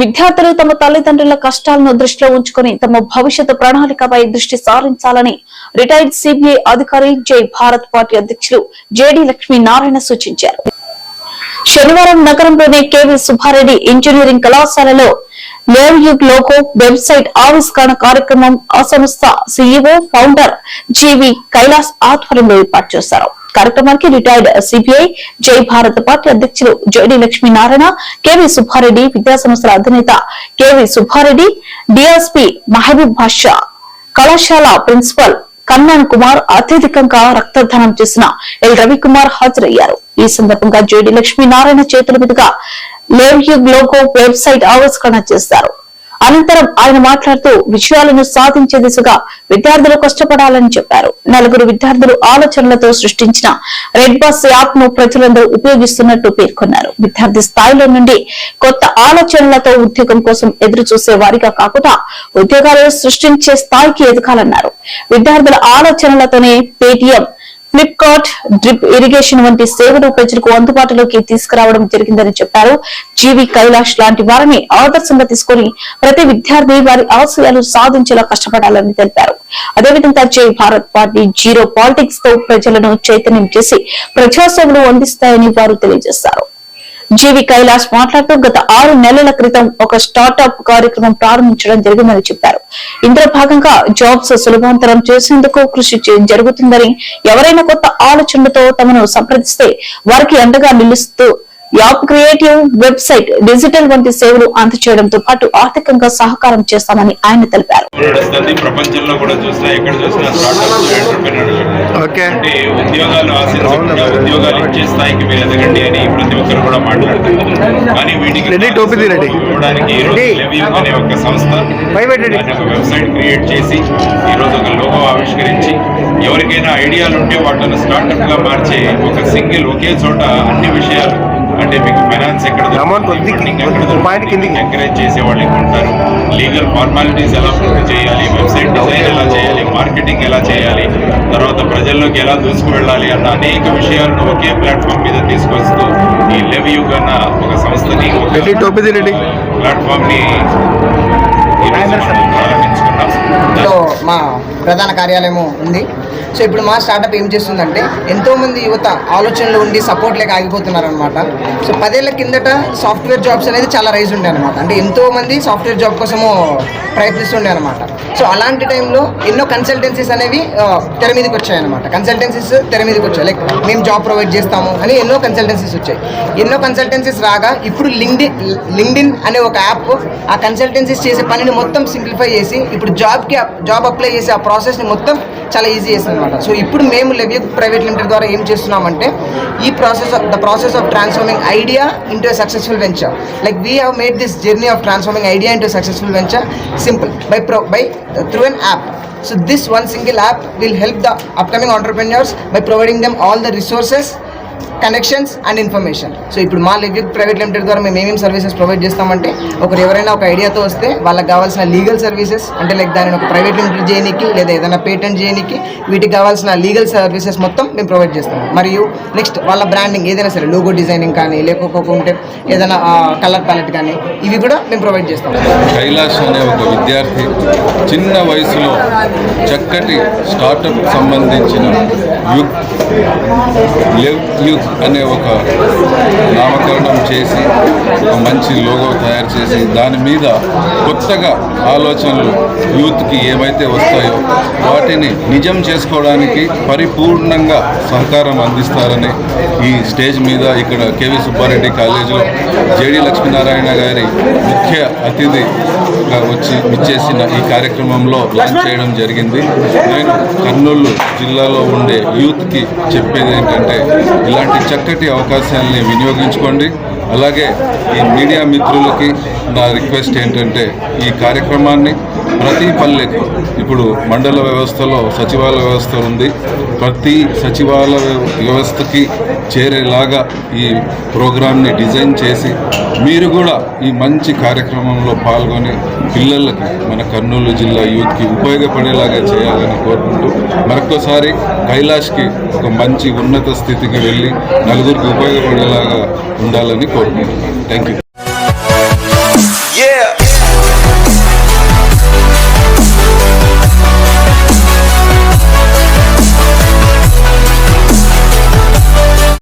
విద్యార్థులు తమ తల్లిదండ్రుల కష్టాలను దృష్టిలో ఉంచుకొని తమ భవిష్యత్తు ప్రణాళికపై దృష్టి సారించాలని రిటైర్డ్ సిబిఐ అధికారి జై భారత్ పార్టీ అధ్యక్షులు జేడి లక్ష్మీనారాయణ సూచించారు. శనివారం నగరంలోని కేవీ సుబ్బారెడ్డి ఇంజనీరింగ్ కళాశాలలో లేవ్ యుగ్ లోగో వెబ్సైట్ ఆవిష్కరణ కార్యక్రమం ఆ సంస్థ సీఈఓ ఫౌండర్ జీవి కైలాస్ ఆధ్వర్యంలో ఏర్పాటు చేశారు. కార్యక్రమానికి retired CPI Jai Bharat party అధ్యక్షులు జేడి లక్ష్మీనారాయణ కెవి సుబ్బారెడ్డి విద్యాసంస్థల అధినేత కెవి సుబ్బారెడ్డి డిఎస్పీ మహబూబ్ బాషా కళాశాల ప్రిన్సిపల్ కన్నాన్ కుమార్ అత్యధికంగా రక్తదానం చేసిన ఎల్ రవికుమార్ హాజరయ్యారు. ఈ సందర్భంగా జేడి లక్ష్మీనారాయణ చేతుల మీదుగా లేవ్ యుగ్ లోగో వెబ్సైట్ ఆవిష్కరణ చేశారు. అనంతరం ఆయన మాట్లాడుతూ విషయాలను సాధించే దిశగా విద్యార్థులు కష్టపడాలని చెప్పారు. నలుగురు విద్యార్థులు ఆలోచనలతో సృష్టించిన రెడ్ బస్ యాప్ను ప్రజలందరూ ఉపయోగిస్తున్నట్టు పేర్కొన్నారు. విద్యార్థి స్థాయిలో నుండి కొత్త ఆలోచనలతో ఉద్యోగం కోసం ఎదురు చూసే వారిగా కాకుండా ఉద్యోగాలు సృష్టించే స్థాయికి ఎదగాలన్నారు. విద్యార్థుల ఆలోచనలతోనే పేటీఎం ఫ్లిప్కార్ట్ డ్రిప్ ఇరిగేషన్ వంటి సేవలు ప్రజలకు అందుబాటులోకి తీసుకురావడం జరిగిందని చెప్పారు. జీవి కైలాష్ లాంటి వారిని ఆదర్శంగా తీసుకుని ప్రతి విద్యార్థి వారి ఆశయాలు సాధించేలా కష్టపడాలని తెలిపారు. అదేవిధంగా జై భారత్ పార్టీ జీరో పాలిటిక్స్తో ప్రజలను చైతన్యం చేసి ప్రజాసేవలు అందిస్తాయని వారు తెలియజేశారు. జీవి కైలాస్ మాట్లాడుతూ గత ఆరు నెలల క్రితం ఒక స్టార్టప్ కార్యక్రమం ప్రారంభించడం జరిగిందని చెప్పారు. ఇందులో భాగంగా జాబ్స్ సులభాంతరం చేసేందుకు కృషి చే- జరుగుతుందని ఎవరైనా కొత్త ఆలోచనలతో తమను సంప్రదిస్తే వారికి అండగా నిలుస్తూ యాప్ క్రియేటివ్ వెబ్సైట్ డిజిటల్ వంటి సేవలు అందజేయడంతో పాటు ఆర్థికంగా సహకారం చేస్తామని ఆయన తెలిపారు. ప్రపంచంలో కూడా చూసినా ఎక్కడ చూసినా అంటే ఉద్యోగాలు ఆశించకుండా ఉద్యోగాలు ఇచ్చే స్థాయికి మీరు ఎదగండి అని ప్రతి ఒక్కరు కూడా మాట్లాడుతున్నారు. కానీ వీటికి రెడీ, టోపీ తీ, రెడీ. ఇవ్వడానికి అనే ఒక సంస్థ ఒక వెబ్సైట్ క్రియేట్ చేసి ఈ రోజు ఒక లోగో ఆవిష్కరించి ఎవరికైనా ఐడియాలు ఉంటే వాటిని స్టార్ట్అప్గా మార్చే ఒక సింగిల్ ఒకే చోట అన్ని విషయాలు అంటే మీకు ఫైనాన్స్ ఎక్కడ పాయింట్ కిందికి. ఎంకరేజ్ చేసే వాళ్ళు ఉంటారు లీగల్ ఫార్మాలిటీస్ ఎలా పూర్తి చేయాలి? వెబ్సైట్ డిజైన్ ఎలా చేయాలి? మార్కెటింగ్ ఎలా చేయాలి? తర్వాత ప్రజల్లోకి ఎలా దూసుకు వెళ్ళాలి అన్న అనేక విషయాలను ఒకే ప్లాట్ఫామ్ మీద తీసుకొస్తూ ఈ లెవ్ యుగ్ అన్న ఒక సంస్థని. ప్లాట్ఫామ్ని ప్రారంభించుకున్నాం. మా ప్రధాన కార్యాలయము ఉంది. సో ఇప్పుడు మా స్టార్టప్ ఏం చేస్తుందంటే ఎంతోమంది యువత ఆలోచనలు ఉండి సపోర్ట్ లేక ఆగిపోతున్నారు అనమాట సో పదేళ్ళ కిందట సాఫ్ట్వేర్ జాబ్స్ అనేది చాలా రైజ్ ఉండే అనమాట అంటే ఎంతోమంది సాఫ్ట్వేర్ జాబ్ కోసము ప్రయత్నిస్తుండే అనమాట సో అలాంటి టైంలో ఎన్నో కన్సల్టెన్సీస్ అనేవి తెర మీదకి వచ్చాయి అనమాట కన్సల్టెన్సీస్ తెర మీదకి వచ్చాయి. లైక్ మేము జాబ్ ప్రొవైడ్ చేస్తాము అని ఎన్నో కన్సల్టెన్సీస్ వచ్చాయి. ఎన్నో కన్సల్టెన్సీస్ రాగా ఇప్పుడు లింక్డ్ లింక్డ్ఇన్ అనే ఒక యాప్ ఆ కన్సల్టెన్సీస్ చేసే పనిని మొత్తం సింప్లిఫై చేసి ఇప్పుడు జాబ్కి జాబ్ అప్లై చేసే ఆ ప్రాసెస్ని మొత్తం చాలా ఈజీ చేసింది అనమాట సో ఇప్పుడు మేము లెవ్యూ ప్రైవేట్ లిమిటెడ్ ద్వారా ఏం చేస్తున్నామంటే ఈ process the process of transforming idea into successful venture like we have made this journey of transforming idea into successful venture simple by pro by through an app so this one single app will help the upcoming entrepreneurs by providing them all the resources connections and information so ఇప్పుడు మా లెవ్యూ private limited ద్వారా మేము ఏమేమి services provide చేస్తామంటే ఒకరు ఎవరైనా ఒక ఐడియాతో వస్తే వాళ్ళకి కావాల్సిన లీగల్ సర్వీసెస్ అంటే లైక్ దానిని ఒక ప్రైవేట్ లిమిటెడ్ చేయడానికి లేదా ఏదైనా పేటెంట్ చేయడానికి వీటికి కావాల్సిన లీగల్ సర్వీసెస్ మొత్తం మేము ప్రొవైడ్ చేస్తాము. మరియు నెక్స్ట్ వాళ్ళ బ్రాండింగ్ ఏదైనా సరే లోగో డిజైనింగ్ కానీ లేకపోతే ఏదైనా కలర్ ప్యాలెట్ కానీ ఇవి కూడా మేము ప్రొవైడ్ చేస్తాము. కైలాష్ అనే ఒక విద్యార్థి చిన్న వయసులో చక్కటి స్టార్టప్ సంబంధించిన యుగ్ లివ్ యుగ్ అనే ఒక నామకరణం చేసి ఒక మంచి లోగో తయారు చేసి దాని మీద కొత్తగా ఆలోచనలు యూత్కి ఏమైతే వస్తాయో వాటిని నిజం చేసుకోవడానికి పరిపూర్ణంగా సహకారం అందిస్తారని ఈ స్టేజ్ మీద ఇక్కడ కేవి సుబ్బారెడ్డి కాలేజీలో జేడి లక్ష్మీనారాయణ గారి ముఖ్య అతిథిగా వచ్చి ఇచ్చేసిన ఈ కార్యక్రమంలో లాంచ్ చేయడం జరిగింది. నేను కర్నూలు జిల్లాలో ఉండే యూత్కి చెప్పేది ఏంటంటే ఇలాంటి చక్కటి అవకాశాలని వినియోగించుకోండి. అలాగే ఈ మీడియా మిత్రులకి నా రిక్వెస్ట్ ఏంటంటే ఈ కార్యక్రమాన్ని ప్రతి పల్లెకు ఇప్పుడు మండల వ్యవస్థలో సచివాలయ వ్యవస్థ ఉంది. ప్రతి సచివాలయ వ్యవస్థకి చేరేలాగా ఈ ప్రోగ్రామ్ని డిజైన్ చేసి మీరు కూడా ఈ మంచి కార్యక్రమంలో పాల్గొని పిల్లలకి మన కర్నూలు జిల్లా యూత్కి ఉపయోగపడేలాగా చేయాలని కోరుకుంటూ మరొకసారి కైలాష్కి ఒక మంచి ఉన్నత స్థితికి వెళ్ళి నలుగురికి ఉపయోగపడేలాగా ఉండాలని కోరుకుంటున్నాను. Thank you